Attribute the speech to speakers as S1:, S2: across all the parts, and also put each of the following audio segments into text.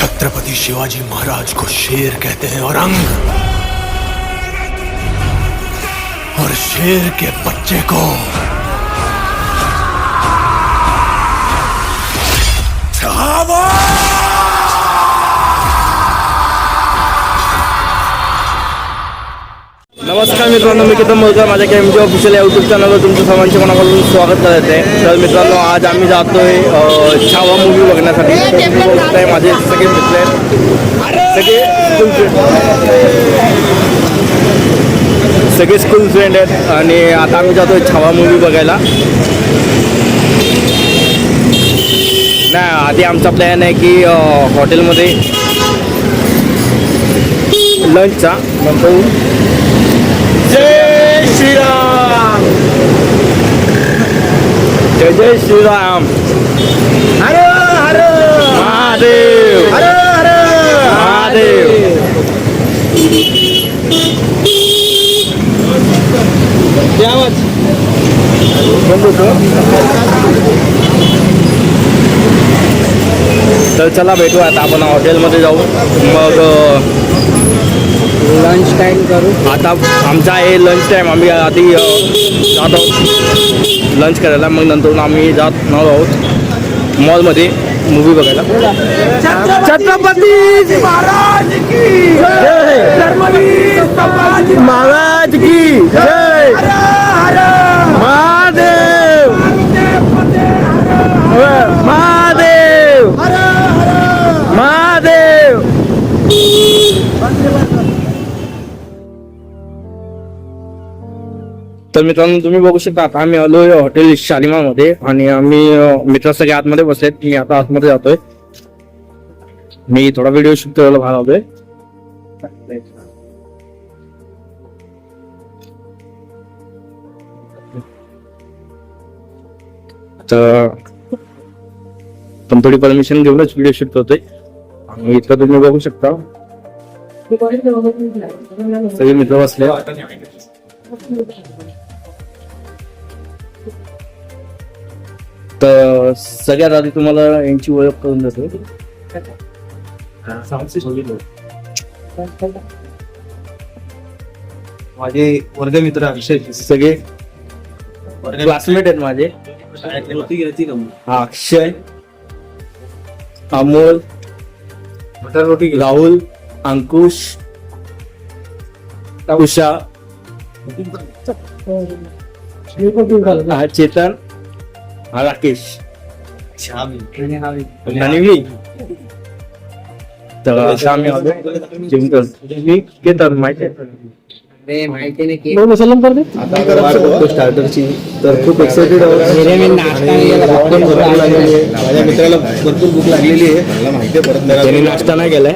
S1: छत्रपति शिवाजी महाराज को शेर कहते हैं और अंग। और शेर के बच्चे को छावा!
S2: नमस्कार मित्रांनो मी किती मोलकर माझ्या केम ऑफिशियल यूट्यूब चॅनलवर तुमचं सर्वांचे मनापासून स्वागत करत. आहे तर मित्रांनो आज आम्ही जातोय आहे छावा मूवी बघण्यासाठी. तर माझे सगळे मित्र आहेत. सगळे स्कूल फ्रेंड सगळे स्कूल फ्रेंड आहेत आणि आता आम्ही जातोय छावा मूवी बघायला. नाही आधी आमचा प्लॅन आहे की हॉटेलमध्ये लंचचा नंतर जय श्रीराम जय जय श्रीराम हर हर महादेव हर हर महादेव तर चला भेटू आता आपण हॉटेलमध्ये जाऊ मग अ,
S3: लंच टाइम करू।
S2: आता आमचा आहे लंच टाईम आम्ही आधी जात आहोत. लंच करायला मग नंतर आम्ही जात नाव आहोत. मॉलमध्ये मूवी बघायला. छत्रपती महाराज की जय! महाराज की जय! तर मित्रांनो तुम्ही बघू शकता आता आम्ही आलो हॉटेल शालिमा मध्ये आणि आम्ही मित्र सगळे आतमध्ये बसलेत. मी आता आतमध्ये जातोय. मी थोडा व्हिडिओ शूट करायला बाहेर आलोय. तर पण थोडी परमिशन घेऊनच व्हिडिओ शूट करतोय. आणि इथं तुम्ही बघू शकता. सगळे मित्र बसले तर सगळ्यात आधी तुम्हाला यांची ओळख करून देतो.
S4: माझे वर्गमित्र अक्षय.
S2: सगळे क्लासमेट आहेत माझे. हा अक्षय अमोल
S4: बटर रोटी
S2: राहुल अंकुश उषा. हा चेतन हा राकेश. आणि मी तर असं आम्ही आलो. जेवण मी माहिती
S3: नाही की
S4: स्टार्टरची तर खूप एक्साइटेड
S3: नाही.
S4: माझ्या मित्राला भरपूर भूक लागलेली आहे. मला माहिती परत
S2: नाश्ता नाही केलाय.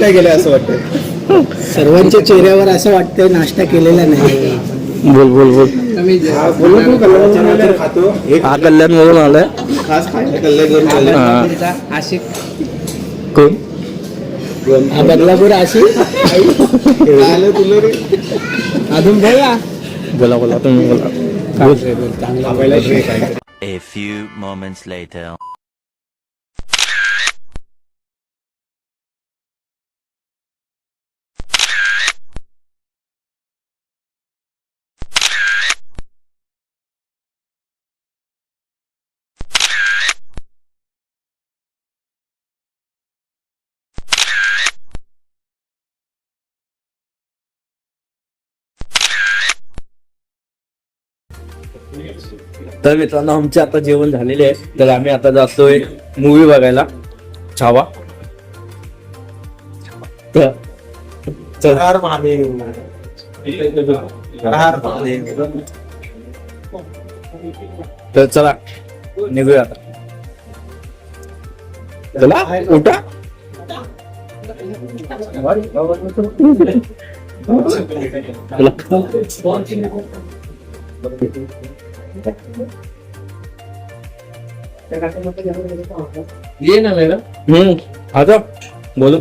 S4: काय केलंय असं वाटतं
S3: सर्वांच्या चेहऱ्यावर असं वाटतंय नाश्ता केलेला नाही.
S2: बोल बोल बोल.
S4: बोलू तू कल्याण खातो एक
S2: हा कल्याण म्हणून आलाय. हा.
S3: आशिक.
S2: कोण?
S3: हा बदलापूर आशिक. अजून बोला.
S2: बोला बोला तुम्ही बोला.
S5: A few moments later.
S2: तर मित्रांनो आमचे आता जेवण झालेले आहे. तर आम्ही आता जातोय मूवी बघायला. छावा. तर चल. तर चला निघूया आता. चला उठा.
S6: ये ना मेरा
S2: हम्म आ जाओ बोलो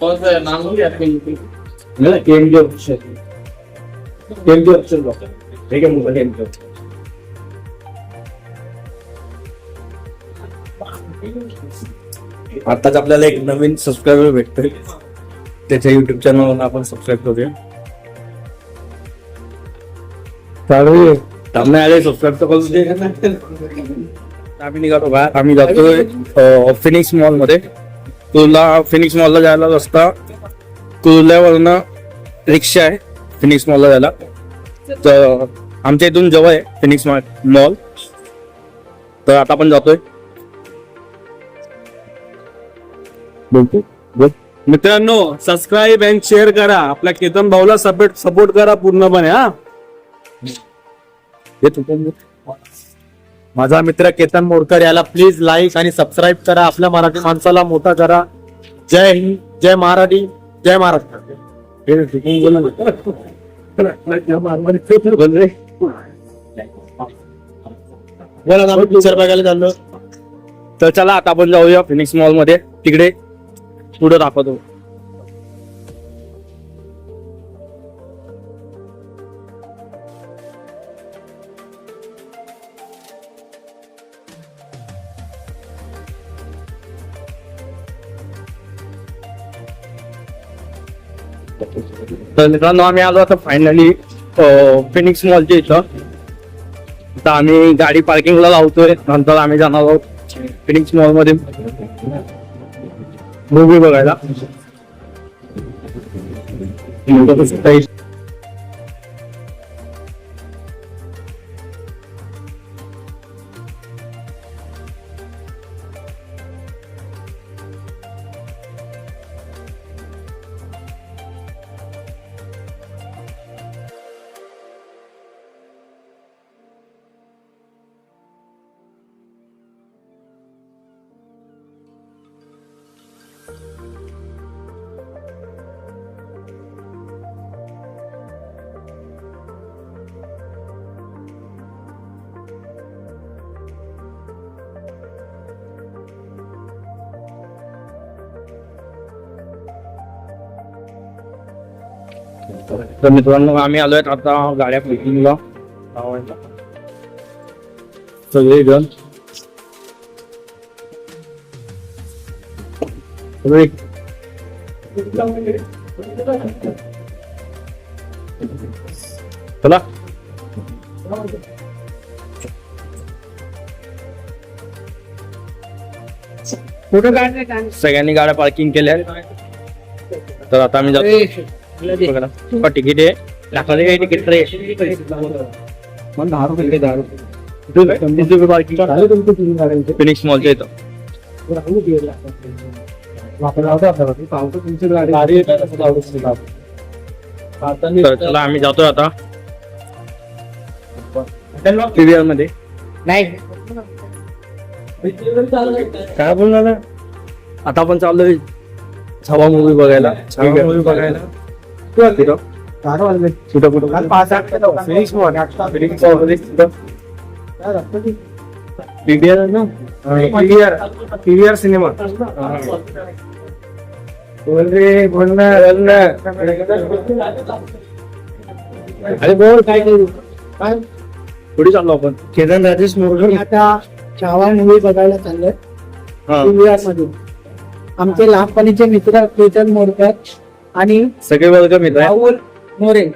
S6: कौन सा नाम गया
S2: मेरा केम जो केम जो ऑप्शन लो ठीक है मुझे केम जो आताच आपल्याला एक नवीन सबस्क्रायबर भेटतोय. त्याच्या युट्यूब चॅनलवर आपण सबस्क्राईब करूया. चालू थांबणे आले सबस्क्राईब तर करू दे आम्ही निघालो बाहेर आम्ही जातोय फिनिक्स मॉलमध्ये तुला फिनिक्स मॉलला जायला रस्ता कुर्ल्यावरनं रिक्षा आहे फिनिक्स मॉलला जायला तर आमच्या इथून जवळ आहे फिनिक्स मॉल तर आता आपण जातोय बोलतो बोल
S7: मित्रांनो सबस्क्राईब अँड शेअर करा. आपल्या केतन भाऊला सपोर्ट सपोर्ट करा पूर्णपणे हा
S2: हे.
S7: माझा मित्र केतन मोरकर याला प्लीज लाईक आणि सबस्क्राईब करा. आपल्या मराठी माणसाला मोठा करा. जय हिंद जय मराठी जय महाराष्ट्र.
S2: हे ना. बोला
S7: आम्ही पिक्चर बघायला चाललो.
S2: तर चला आता आपण जाऊया फिनिक्स मॉलमध्ये. तिकडे पुढे दाखवतो. तर मित्रांनो आम्ही आलो आता फायनली फिनिक्स मॉलच्या इथं. आता आम्ही गाडी पार्किंगला लावतोय. नंतर आम्ही जाणार आहोत फिनिक्स मॉलमध्ये. मूवी बघायला. तर मित्रांनो आम्ही आलोय आता गाड्या पार्किंगला. सगळे जण चला. सगळ्यांनी गाड्या पार्किंग केल्या तर आता आम्ही जातो. तिकीट आहे. दाखवले काही तिकीट?
S7: दहा रुपये दहा रुपये.
S2: फिनिक्स मॉलच्या इथं तर चला आम्ही जातोय आता. पीव्हीआरमध्ये.
S8: नाही.
S2: काय बोलणार? आता आपण चाललोय छावा मूवी बघायला. मूवी बघायला. कुठं कुठं फिनिक्स फिनिक्स पीव्हीआर ना पीव्हीआर पीव्हीआर सिनेमा बोल रे बोल ना बोल ना अरे बोल काय काय कुठे चाललो आपण
S8: केदार राजेश मोरगर आता चावा मूवी बघायला चाललोय पीव्हीआरमध्ये आमचे लहानपणीचे मित्र केतन मोरकर आणि
S2: सगळे वर्ग मित्र आहे.
S8: राहुल मोरे.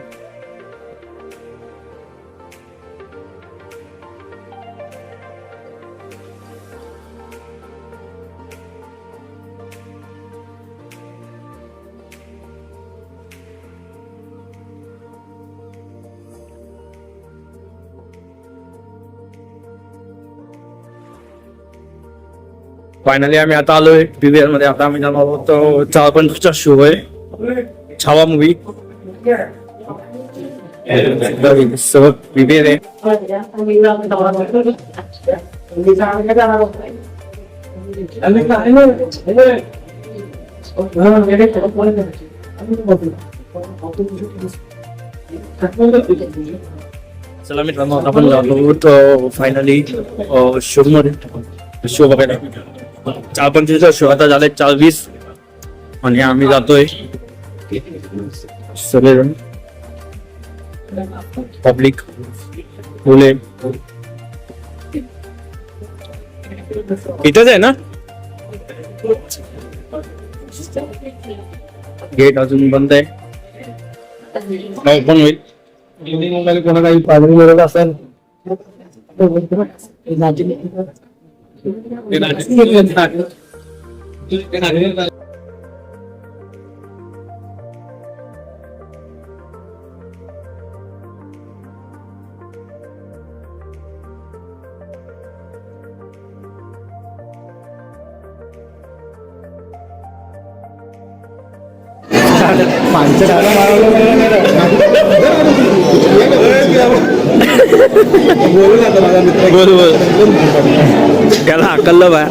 S2: फायनली आम्ही आता आलोय. मध्ये आता आम्ही जाणार आहोत. चार पंचवीसचा शो आहे. छावा मूवी सगळं पीव्हीआर आहे चला मित्रांनो आता आपण जातो फायनली शो मध्ये शो बघायला चार पंचवीसचा शो आता झालाय चार वीस आणि आम्ही जातोय सगळेजण पब्लिक मुले इथंच आहे ना गेट अजून बंद आहे पण होईल
S4: कोणा काही पाजरी मिळत असेल
S2: बोल बोल त्याला हाकललं बा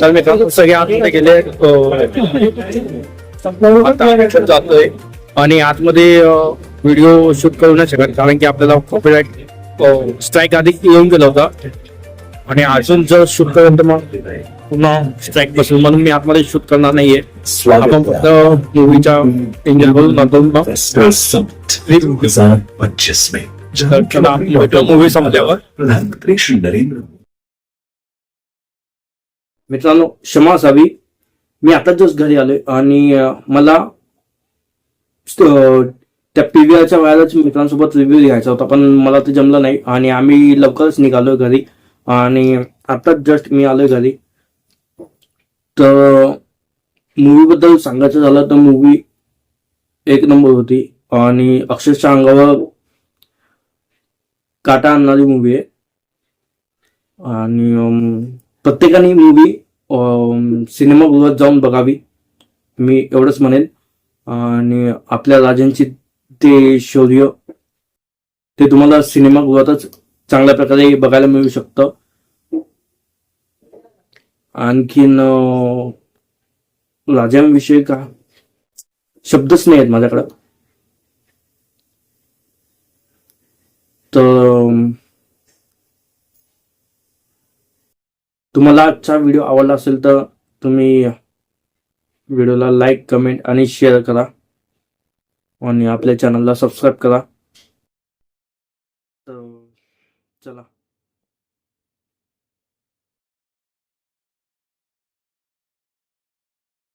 S2: तर मित्रांनो सगळे आतमध्ये गेले जातोय. आणि आतमध्ये व्हिडिओ शूट करू नाही शकत कारण की आपल्याला कॉपीराईट स्ट्राईक आधी येऊन गेला होता. आणि अजून जर शूट करेल तर मग पुन्हा स्ट्राईक बसेल. म्हणून मी आतमध्ये शूट करणार नाहीये. आपण फक्त मूवीच्या एन्जॉय करून नंतर मग
S1: पच्चीस में
S2: मूवी संपल्यावर.
S1: प्रधानमंत्री श्री नरेंद्र
S2: मित्रांनो क्षमा असावी. मी आता जस्ट घरी आलोय आणि मला त्या पीव्हीआरच्या वेळेलाच मित्रांसोबत रिव्ह्यू घ्यायचा होता पण मला ते जमलं नाही आणि आम्ही लवकरच निघालोय घरी आणि आता जस्ट मी आलोय घरी. तर मूवीबद्दल सांगायचं झालं तर मूवी एक नंबर होती आणि अक्षरशः अंगावर काटा आणणारी मूवी आहे. आणि प्रत्येकाने मूवी सिनेमागृहात जाऊन बघावी. मी एवढंच म्हणेन. आणि आपल्या राजांची ते शौर्य ते तुम्हाला सिनेमागृहातच चांगल्या प्रकारे बघायला मिळू शकतं. आणखीन राजांविषयी का? शब्दच नाही आहेत माझ्याकडं. तर तुम्हाला आजचा व्हिडिओ आवडला असेल तर तुम्ही व्हिडिओला लाईक कमेंट आणि शेअर करा. आणि आपल्या चॅनलला सबस्क्राईब करा. तर चला.